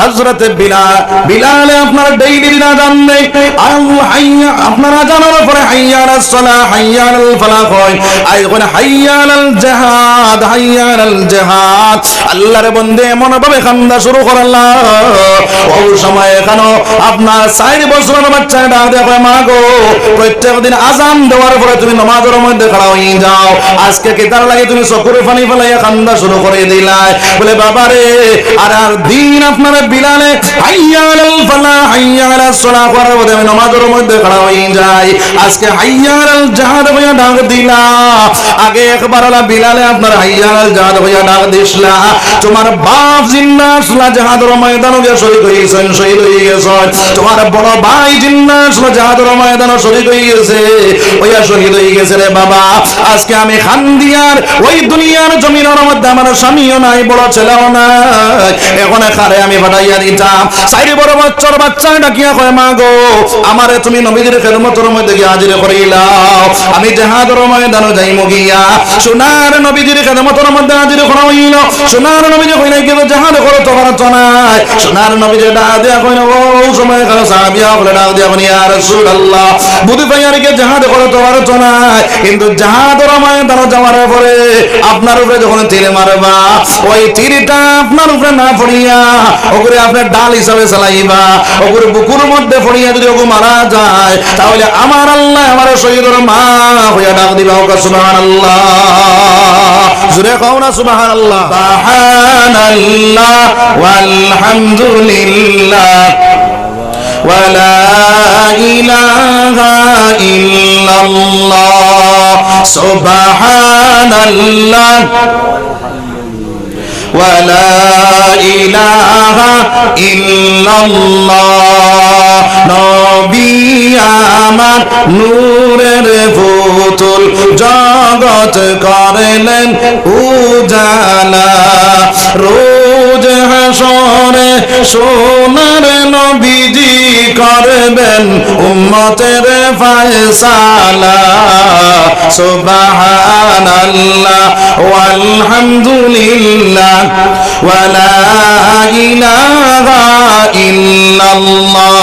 হযরত বিলাল, বিলালে আপনার ডেইলি আজান নেই। আল হাইয়া, আপনারা জানার পরে ফালাহ হয়। জিহাদ জিহাদ। আল্লাহর বন্দে এমন ভাবে শুরু সময় আপনার দেখো মা গো, প্রত্যেক দিন আজান দেওয়ার পরে তুমি নমাজের মধ্যে খাড়া হয়ে যাও। আজকে কি তার লাগে তুমি চকুরে পানি ফেলাইয়া কান্দা শুরু করে দিলাই? বলে বাবা রে আর আর দিন আপনার বিলালে হাইয়া আলাল ফালাহ হাইয়া করার মধ্যে আমি মধ্যে খাড়া হয়ে যাই আজকে জাহাদ ডাক দিলা আগে একবার আলা বিলালে আপনার জাহাদ ডাক দিসলা তোমার বাপ জিন্না আসলা গিয়ে শহীদ শহীদ হয়ে গেছেন তোমার বড় ভাই জিন্না আসলা জাহাদের ময়দানে শহীদ হয়ে গেছে ওইয়া শহীদ হয়ে গেছে রে বাবা আজকে আমি খান্দিয়ার ওই দুনিয়ার জমিনের মধ্যে আমার স্বামীও নাই বড় ছেলেও নাই এখন খারে আমি ফাটাইয়া দিতাম সাইরে বড় বাচ্চার বাচ্চা ডাকিয়া কয়, মা গো, আমারে তুমি নবীদের খেদমতের মধ্যে গিয়ে হাজির করিলাও আমি জাহাদের ময়দানে যাইমু গিয়া। সোনার নবীদের খেদমতের মধ্যে হাজির করা হইল সোনার নবীজি কইনা কিন্তু জাহাদ করো তো পারত নাই সোনার নবীজি ডাক দিয়া কইনা ও সময় কারও সাহাবিয়া বলে ডাক দিয়া বলি ইয়া রাসূলুল্লাহ বুদ্ধি পাইয়ারকে জাহাদ করো তো পারত নাই কিন্তু জাহাদের ময়দানে যাওয়ার পরে আপনার উপরে যখন তীর মারবা, ওই তীরটা আপনার উপরে না পড়িয়া ওগুলো আপনার ডাল হিসাবে চালাইবা ওগুলো বুকুর মধ্যে পড়িয়া যদি ওগু মারা যায় তাহলে আমার আল্লাহ আমার শহীদের মা হইয়া ডাক দিবা ওকে সুবহানাল্লাহ জুড়ে কও না সুবহানাল্লাহ সুবহানাল্লাহ ওয়ালহামদুলিল্লাহ ولا إله إلا الله سبحان الله ولا إله ইল্লাল্লাহ। আমার নূরের ভূতুল জগৎ করলেন উজালা। রো সোনার নবীজি করবেন উম্মতের ফয়সালা। সুবহানাল্লাহ ওয়ালহামদুলিল্লাহ ওয়ালা ইলাহা ইল্লাল্লাহ।